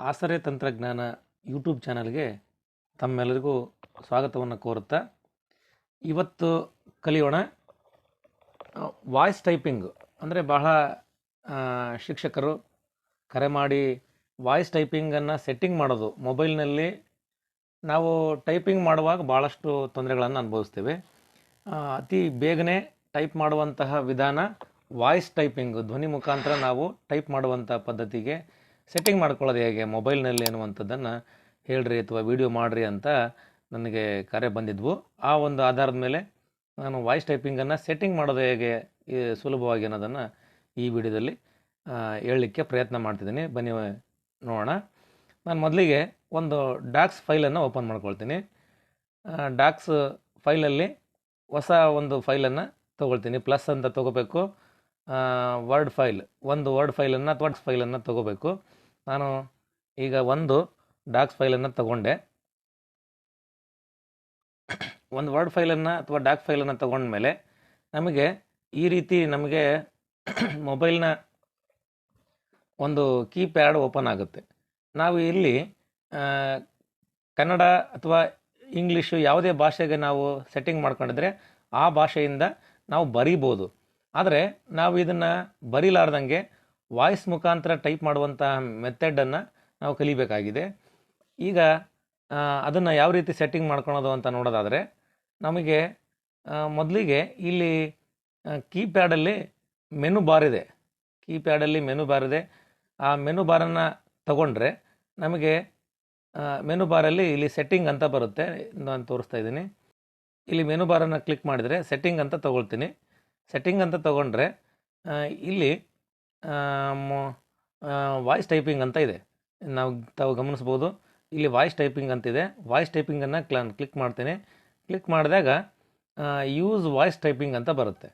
ಆಸರೆ ತಂತ್ರಜ್ಞಾನ ಯೂಟ್ಯೂಬ್ ಚಾನಲ್ಗೆ ತಮ್ಮೆಲ್ಲರಿಗೂ ಸ್ವಾಗತವನ್ನು ಕೋರುತ್ತಾ, ಇವತ್ತು ಕಲಿಯೋಣ ವಾಯ್ಸ್ ಟೈಪಿಂಗ್. ಅಂದರೆ ಬಹಳ ಶಿಕ್ಷಕರು ಕರೆ ಮಾಡಿ ವಾಯ್ಸ್ ಟೈಪಿಂಗನ್ನು ಸೆಟ್ಟಿಂಗ್ ಮಾಡೋದು. ಮೊಬೈಲ್ನಲ್ಲಿ ನಾವು ಟೈಪಿಂಗ್ ಮಾಡುವಾಗ ಭಾಳಷ್ಟು ತೊಂದರೆಗಳನ್ನು ಅನುಭವಿಸ್ತೇವೆ. ಅತಿ ಬೇಗನೆ ಟೈಪ್ ಮಾಡುವಂತಹ ವಿಧಾನ ವಾಯ್ಸ್ ಟೈಪಿಂಗ್. ಧ್ವನಿ ಮುಖಾಂತರ ನಾವು ಟೈಪ್ ಮಾಡುವಂಥ ಪದ್ಧತಿಗೆ ಸೆಟ್ಟಿಂಗ್ ಮಾಡ್ಕೊಳ್ಳೋದು ಹೇಗೆ? ಮೊಬೈಲ್ನಲ್ಲಿ ಅನ್ನುವಂಥದ್ದನ್ನು ಹೇಳ್ರಿ ಅಥವಾ ವಿಡಿಯೋ ಮಾಡಿರಿ ಅಂತ ನನಗೆ ಕರೆ ಬಂದಿದ್ವು. ಆ ಒಂದು ಆಧಾರದ ಮೇಲೆ ನಾನು ವಾಯ್ಸ್ ಟೈಪಿಂಗನ್ನು ಸೆಟ್ಟಿಂಗ್ ಮಾಡೋದು ಹೇಗೆ ಸುಲಭವಾಗಿ ಅನ್ನೋದನ್ನು ಈ ವಿಡಿಯೋದಲ್ಲಿ ಹೇಳಲಿಕ್ಕೆ ಪ್ರಯತ್ನ ಮಾಡ್ತಿದ್ದೀನಿ. ಬನ್ನಿ ನೋಡೋಣ. ನಾನು ಮೊದಲಿಗೆ ಒಂದು ಡಾಕ್ಸ್ ಫೈಲನ್ನು ಓಪನ್ ಮಾಡ್ಕೊಳ್ತೀನಿ. ಡಾಕ್ಸ್ ಫೈಲಲ್ಲಿ ಹೊಸ ಒಂದು ಫೈಲನ್ನು ತೊಗೊಳ್ತೀನಿ. ಪ್ಲಸ್ ಅಂತ ತೊಗೋಬೇಕು. ವರ್ಡ್ ಫೈಲ್ ಒಂದು ವರ್ಡ್ ಫೈಲನ್ನು ಅಥವಾ ಫೈಲನ್ನು ತಗೋಬೇಕು. ನಾನು ಈಗ ಒಂದು ಡಾಕ್ಸ್ ಫೈಲನ್ನು ತಗೊಂಡೆ. ಒಂದು ವರ್ಡ್ ಫೈಲನ್ನು ಅಥವಾ ಡಾಕ್ ಫೈಲನ್ನು ತಗೊಂಡ್ಮೇಲೆ ನಮಗೆ ಈ ರೀತಿ ನಮಗೆ ಮೊಬೈಲ್ನ ಒಂದು ಕೀಪ್ಯಾಡ್ ಓಪನ್ ಆಗುತ್ತೆ. ನಾವು ಇಲ್ಲಿ ಕನ್ನಡ ಅಥವಾ ಇಂಗ್ಲೀಷು ಯಾವುದೇ ಭಾಷೆಗೆ ನಾವು ಸೆಟ್ಟಿಂಗ್ ಮಾಡ್ಕೊಂಡಿದ್ರೆ ಆ ಭಾಷೆಯಿಂದ ನಾವು ಬರಿಬೋದು. ಆದರೆ ನಾವು ಇದನ್ನು ಬರೀಲಾರ್ದಂಗೆ ವಾಯ್ಸ್ ಮುಖಾಂತರ ಟೈಪ್ ಮಾಡುವಂತಹ ಮೆಥಡನ್ನು ನಾವು ಕಲಿಬೇಕಾಗಿದೆ. ಈಗ ಅದನ್ನು ಯಾವ ರೀತಿ ಸೆಟ್ಟಿಂಗ್ ಮಾಡ್ಕೊಳೋದು ಅಂತ ನೋಡೋದಾದರೆ, ನಮಗೆ ಮೊದಲಿಗೆ ಇಲ್ಲಿ ಕೀಪ್ಯಾಡಲ್ಲಿ ಮೆನು ಬಾರ್ ಇದೆ. ಕೀಪ್ಯಾಡಲ್ಲಿ ಮೆನು ಬಾರ್ ಇದೆ. ಆ ಮೆನು ಬಾರನ್ನು ತಗೊಂಡ್ರೆ ನಮಗೆ ಮೆನು ಬಾರಲ್ಲಿ ಇಲ್ಲಿ ಸೆಟ್ಟಿಂಗ್ ಅಂತ ಬರುತ್ತೆ. ನಾನು ತೋರಿಸ್ತಾ ಇದ್ದೀನಿ. ಇಲ್ಲಿ ಮೆನು ಬಾರನ್ನು ಕ್ಲಿಕ್ ಮಾಡಿದರೆ ಸೆಟ್ಟಿಂಗ್ ಅಂತ ತಗೊಳ್ತೀನಿ. ಸೆಟ್ಟಿಂಗ್ ಅಂತ ತಗೊಂಡ್ರೆ ಇಲ್ಲಿ ವಾಯ್ಸ್ ಟೈಪಿಂಗ್ ಅಂತ ಇದೆ. ನಾವು ತಾವು ಗಮನಿಸ್ಬೋದು ಇಲ್ಲಿ ವಾಯ್ಸ್ ಟೈಪಿಂಗ್ ಅಂತಿದೆ ವಾಯ್ಸ್ ಟೈಪಿಂಗನ್ನು ಕ್ಲ ಕ್ಲಿಕ್ ಮಾಡ್ತೀನಿ. ಕ್ಲಿಕ್ ಮಾಡಿದಾಗ ಯೂಸ್ ವಾಯ್ಸ್ ಟೈಪಿಂಗ್ ಅಂತ ಬರುತ್ತೆ.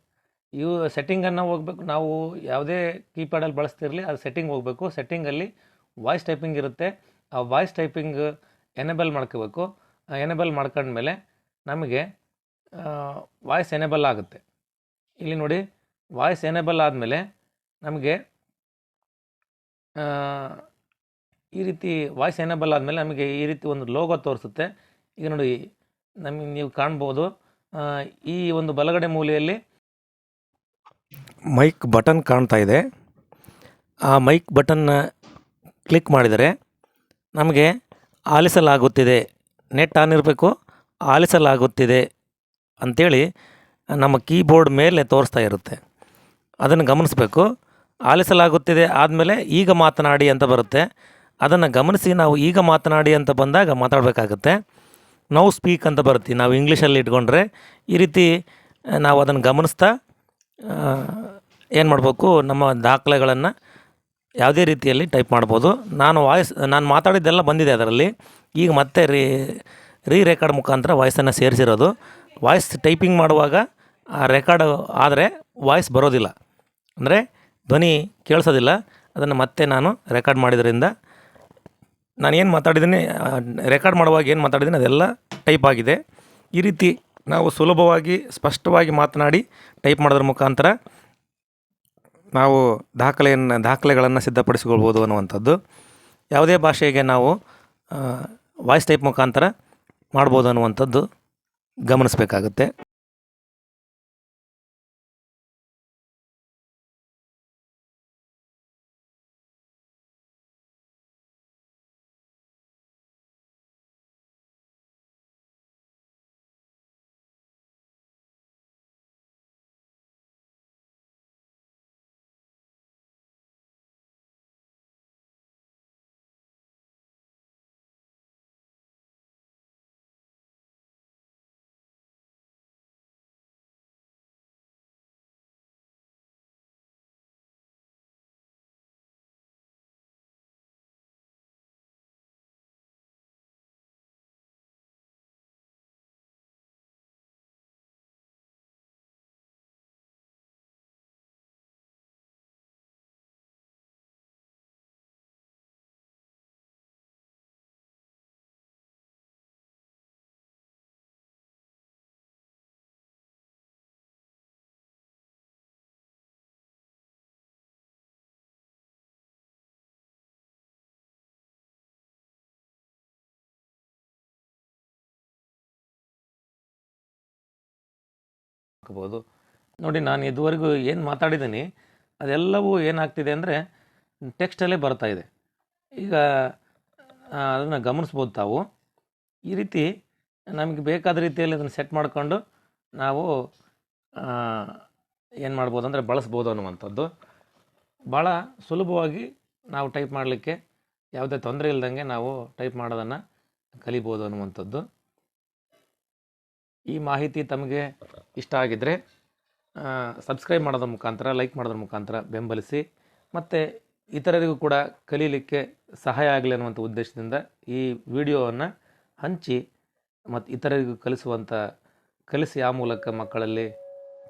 ಯೂ ಸೆಟ್ಟಿಂಗನ್ನು ಹೋಗ್ಬೇಕು. ನಾವು ಯಾವುದೇ ಕೀಪ್ಯಾಡಲ್ಲಿ ಬಳಸ್ತಿರಲಿ, ಅದು ಸೆಟ್ಟಿಂಗ್ ಹೋಗಬೇಕು. ಸೆಟ್ಟಿಂಗಲ್ಲಿ ವಾಯ್ಸ್ ಟೈಪಿಂಗ್ ಇರುತ್ತೆ. ಆ ವಾಯ್ಸ್ ಟೈಪಿಂಗ್ ಎನೇಬಲ್ ಮಾಡ್ಕೋಬೇಕು. ಎನೇಬಲ್ ಮಾಡ್ಕೊಂಡ್ಮೇಲೆ ನಮಗೆ ವಾಯ್ಸ್ ಎನೇಬಲ್ ಆಗುತ್ತೆ. ಇಲ್ಲಿ ನೋಡಿ ವಾಯ್ಸ್ ಎನೇಬಲ್ ಆದಮೇಲೆ ನಮಗೆ ಈ ರೀತಿ ವಾಯ್ಸ್ ಎನೇಬಲ್ ಆದಮೇಲೆ ನಮಗೆ ಈ ರೀತಿ ಒಂದು ಲೋಗೋ ತೋರಿಸುತ್ತೆ. ಈಗ ನೋಡಿ, ನಮಗೆ ನೀವು ಕಾಣ್ಬೋದು. ಈ ಒಂದು ಬಲಗಡೆ ಮೂಲೆಯಲ್ಲಿ ಮೈಕ್ ಬಟನ್ ಕಾಣ್ತಾ ಇದೆ. ಆ ಮೈಕ್ ಬಟನ್ನ ಕ್ಲಿಕ್ ಮಾಡಿದರೆ ನಮಗೆ ಆಲಿಸಲಾಗುತ್ತಿದೆ. ನೆಟ್ ಆನ್ ಇರಬೇಕು, ಆಲಿಸಲಾಗುತ್ತಿದೆ ಅಂಥೇಳಿ ನಮ್ಮ ಕೀಬೋರ್ಡ್ ಮೇಲೆ ತೋರಿಸ್ತಾ ಇರುತ್ತೆ. ಅದನ್ನು ಗಮನಿಸಬೇಕು. ಆಲಿಸಲಾಗುತ್ತಿದೆ ಆದಮೇಲೆ ಈಗ ಮಾತನಾಡಿ ಅಂತ ಬರುತ್ತೆ. ಅದನ್ನು ಗಮನಿಸಿ ನಾವು ಈಗ ಮಾತನಾಡಿ ಅಂತ ಬಂದಾಗ ಮಾತಾಡಬೇಕಾಗುತ್ತೆ. ನೌ ಸ್ಪೀಕ್ ಅಂತ ಬರುತ್ತೆ. ನಾವು ಇಂಗ್ಲೀಷಲ್ಲಿ ಇಟ್ಕೊಂಡ್ರೆ ಈ ರೀತಿ ನಾವು ಅದನ್ನು ಗಮನಿಸ್ತಾ ಏನು ಮಾಡಬೇಕು, ನಮ್ಮ ದಾಖಲೆಗಳನ್ನು ಯಾವುದೇ ರೀತಿಯಲ್ಲಿ ಟೈಪ್ ಮಾಡ್ಬೋದು. ನಾನು ವಾಯ್ಸ್, ನಾನು ಮಾತಾಡಿದ್ದೆಲ್ಲ ಬಂದಿದೆ ಅದರಲ್ಲಿ. ಈಗ ಮತ್ತೆ ರೀ ರೀ ರೆಕಾರ್ಡ್ ಮುಖಾಂತರ ವಾಯ್ಸನ್ನು ಸೇರಿಸಿರೋದು. ವಾಯ್ಸ್ ಟೈಪಿಂಗ್ ಮಾಡುವಾಗ ಆ ರೆಕಾರ್ಡ್ ಆದರೆ ವಾಯ್ಸ್ ಬರೋದಿಲ್ಲ. ಅಂದರೆ ಧ್ವನಿ ಕೇಳಿಸೋದಿಲ್ಲ. ಅದನ್ನು ಮತ್ತೆ ನಾನು ರೆಕಾರ್ಡ್ ಮಾಡಿದ್ರಿಂದ ನಾನು ಏನು ಮಾತಾಡಿದ್ದೀನಿ ರೆಕಾರ್ಡ್ ಮಾಡುವಾಗ ಏನು ಮಾತಾಡಿದ್ದೀನಿ ಅದೆಲ್ಲ ಟೈಪ್ ಆಗಿದೆ. ಈ ರೀತಿ ನಾವು ಸುಲಭವಾಗಿ, ಸ್ಪಷ್ಟವಾಗಿ ಮಾತನಾಡಿ ಟೈಪ್ ಮಾಡೋದ್ರ ಮುಖಾಂತರ ನಾವು ದಾಖಲೆಯನ್ನು, ದಾಖಲೆಗಳನ್ನು ಸಿದ್ಧಪಡಿಸಿಕೊಳ್ಬೋದು ಅನ್ನುವಂಥದ್ದು. ಯಾವುದೇ ಭಾಷೆಗೆ ನಾವು ವಾಯ್ಸ್ ಟೈಪ್ ಮುಖಾಂತರ ಮಾಡ್ಬೋದು ಅನ್ನುವಂಥದ್ದು. ಗಮನಿಸಬೇಕಾಗುತ್ತೆ. ಹಾಕ್ಬೋದು ನೋಡಿ, ನಾನು ಇದುವರೆಗೂ ಏನು ಮಾತಾಡಿದ್ದೀನಿ, ಅದೆಲ್ಲವೂ ಏನಾಗ್ತಿದೆ ಅಂದರೆ ಟೆಕ್ಸ್ಟಲ್ಲೇ ಬರ್ತಾ ಇದೆ. ಈಗ ಅದನ್ನು ಗಮನಿಸ್ಬೋದು ತಾವು. ಈ ರೀತಿ ನಮಗೆ ಬೇಕಾದ ರೀತಿಯಲ್ಲಿ ಅದನ್ನು ಸೆಟ್ ಮಾಡಿಕೊಂಡು ನಾವು ಏನು ಮಾಡ್ಬೋದು ಅಂದರೆ ಬಳಸ್ಬೋದು ಅನ್ನುವಂಥದ್ದು. ಭಾಳ ಸುಲಭವಾಗಿ ನಾವು ಟೈಪ್ ಮಾಡಲಿಕ್ಕೆ ಯಾವುದೇ ತೊಂದರೆ ಇಲ್ದಂಗೆ ನಾವು ಟೈಪ್ ಮಾಡೋದನ್ನು ಕಲಿಬೋದು ಅನ್ನುವಂಥದ್ದು. ಈ ಮಾಹಿತಿ ತಮಗೆ ಇಷ್ಟ ಆಗಿದ್ದರೆ ಸಬ್ಸ್ಕ್ರೈಬ್ ಮಾಡೋದ್ರ ಮುಖಾಂತರ ಲೈಕ್ ಮಾಡೋದ್ರ ಮುಖಾಂತರ ಬೆಂಬಲಿಸಿ. ಮತ್ತು ಇತರರಿಗೂ ಕೂಡ ಕಲೀಲಿಕ್ಕೆ ಸಹಾಯ ಆಗಲಿ ಅನ್ನುವಂಥ ಉದ್ದೇಶದಿಂದ ಈ ವಿಡಿಯೋವನ್ನು ಹಂಚಿ ಮತ್ತು ಇತರರಿಗೂ ಕಲಿಸುವಂಥ ಕಲಿಸಿ ಆ ಮೂಲಕ ಮಕ್ಕಳಲ್ಲಿ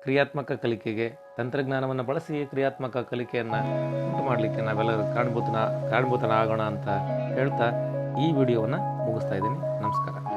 ಕ್ರಿಯಾತ್ಮಕ ಕಲಿಕೆಗೆ, ತಂತ್ರಜ್ಞಾನವನ್ನು ಬಳಸಿ ಕ್ರಿಯಾತ್ಮಕ ಕಲಿಕೆಯನ್ನು ಉಂಟು ಮಾಡಲಿಕ್ಕೆ ನಾವೆಲ್ಲರೂ ಕಾಣ್ಬೋತನ ಕಾರಣಭೂತನ ಆಗೋಣ ಅಂತ ಹೇಳ್ತಾ ಈ ವಿಡಿಯೋವನ್ನು ಮುಗಿಸ್ತಾ ಇದ್ದೀನಿ. ನಮಸ್ಕಾರ.